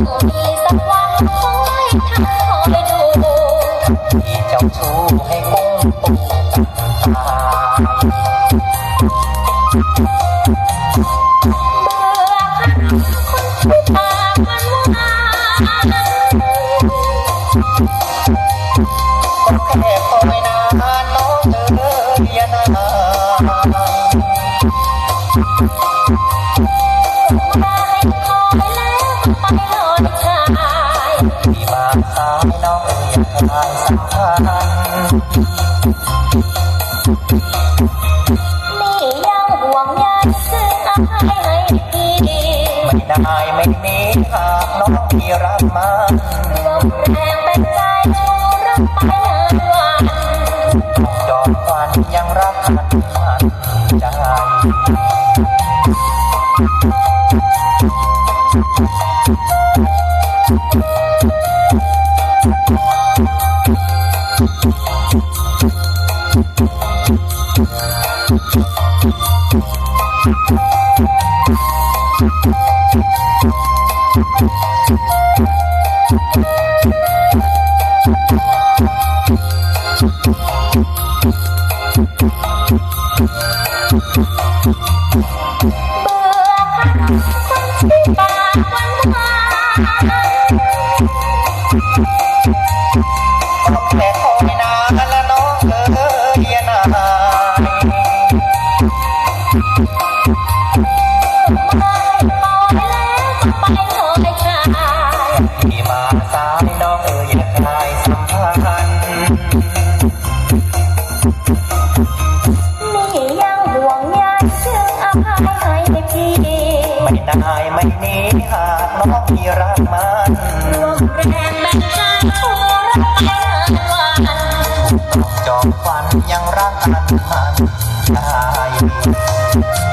มีสักวันคอยทำคอยดูที่เจ้าชู้ให้กุ้งตุ้งตายเบื่อคำคนที่ปากมันวานก็แค่คอย สายน้องเอ๋ยอย่าคลายสัมพันธ์นี่ยังห่วงใยซึ่งอภัยให้พี่ไม่ได้ไม่มีหากน้องที่รักมันลมแรงเป็นใจชูรักไปนานวันจอมควันยังรักมันมันใจเบื่อ คำคนที่ปากมันหวานก็แค่คอยนานละน้องเอ๋ยอย่านานมาให้คอยพี่มาสายน้องเอ๋ยอย่าคลายสัมพันธ์นี่ยังห่วงใยซึ่งอภัยให้พี่ ไม่นายไม่มีหากน้องที่รักมันรวมแรงแบ่งใจผู้รักไปนานวันจอมฟันยังรักกันมันได้